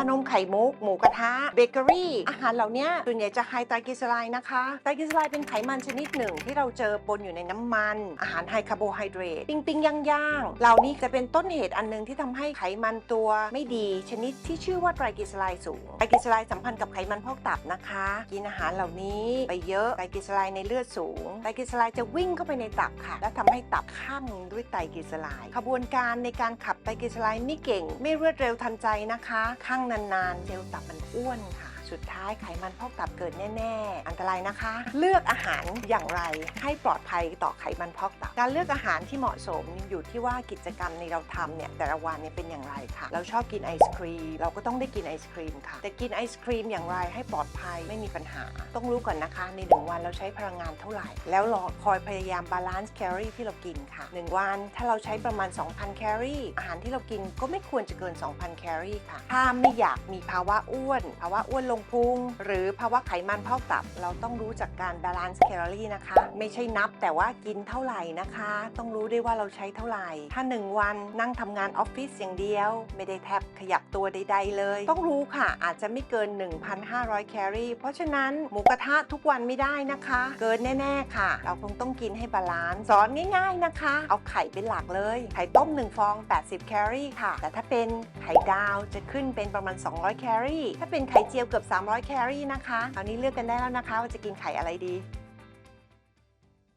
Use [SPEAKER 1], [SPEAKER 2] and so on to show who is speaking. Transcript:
[SPEAKER 1] านมไข่มุก หมูกระทะ เบเกอรี่ อาหารเหล่านี้ส่วนใหญ่จะไฮไตรกลีเซอไรด์นะคะไตรกลีเซอไรด์เป็นไขมันชนิดหนึ่งที่เราเจอปนอยู่ในน้ำมัน อาหารไฮคาร์โบไฮเดรตปิ้งปิ้งย่างย่างๆเหล่านี้จะเป็นต้นเหตุอันหนึงที่ทำให้ไขมันตัวไม่ดี ชนิดที่ชื่อว่าไตรกลีเซอไรด์สูงไตรกลีเซอไรด์สัมพันธ์กับไขมันพอกตับนะคะ กินอาหารเหล่านี้ไปเยอะไตรกลีเซอไรด์ในเลือดสูงไตรกลีเซอไรด์จะวิ่งเข้าไปในตับค่ะ และทำให้ตับข้ามด้วยไตรกลีเซอไรด์ขบวนการในการขับไตรกลีเซอไรด์ไม่เก่ง ไม่รวดเร็วทันใจนะคะข้างนานๆเซลล์ตับมันอ้วนค่ะ สุดท้ายไขมันพอกตับเกิดแน่ ๆ อันตรายนะคะ เลือกอาหารอย่างไรให้ปลอดภัยต่อไขมันพอกตับ การเลือกอาหารที่เหมาะสมอยู่ที่ว่ากิจกรรมในเราทำเนี่ยแต่ละวันเนี่ยเป็นอย่างไรค่ะ เราชอบกินไอศครีม เราก็ต้องได้กินไอศครีมค่ะ แต่กินไอศครีมอย่างไรให้ปลอดภัยไม่มีปัญหา ต้องรู้ก่อนนะคะ ในหนึ่งวันเราใช้พลังงานเท่าไหร่ แล้วรอคอยพยายามบาลานซ์แคลอรี่ที่เรากินค่ะหนึ่งวัน ถ้าเราใช้ประมาณ 2,000 แคลอรี่ อาหารที่เรากินก็ไม่ควรจะเกิน 2,000 แคลอรี่ค่ะ ถ้าไม่อยากมีภาวะอ้วน ภาวะอ้วนลงพุงหรือภาวะไขมันพอกตับ เราต้องรู้จากการบาลานซ์แคลอรี่นะคะ ไม่ใช่นับแต่ว่ากินเท่าไหร่นะคะ ต้องรู้ด้วยว่าเราใช้เท่าไหร่ ถ้า 1 วันนั่งทำงานออฟฟิศอย่างเดียว ไม่ได้แทบขยับตัวใด ๆ เลย ต้องรู้ค่ะ อาจจะไม่เกิน 1,500 แคลอรี่ เพราะฉะนั้นหมูกระทะทุกวันไม่ได้นะคะ เกินแน่ ๆ ค่ะ เราคงต้องกินให้บาลานซ์สอนง่าย ๆนะคะ เอาไข่เป็นหลักเลย ไข่ต้ม 1 ฟอง 80 แคลอรี่ค่ะ แต่ถ้าเป็นไข่ดาวจะขึ้นเป็นประมาณ 200 แคลอรี่ ถ้าเป็นไข่เจียวเกือบ300 แคลอรี่นะคะคราวนี้เลือกกันได้แล้วนะคะว่าจะกินไข่อะไรดี